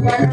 Gracias.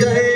की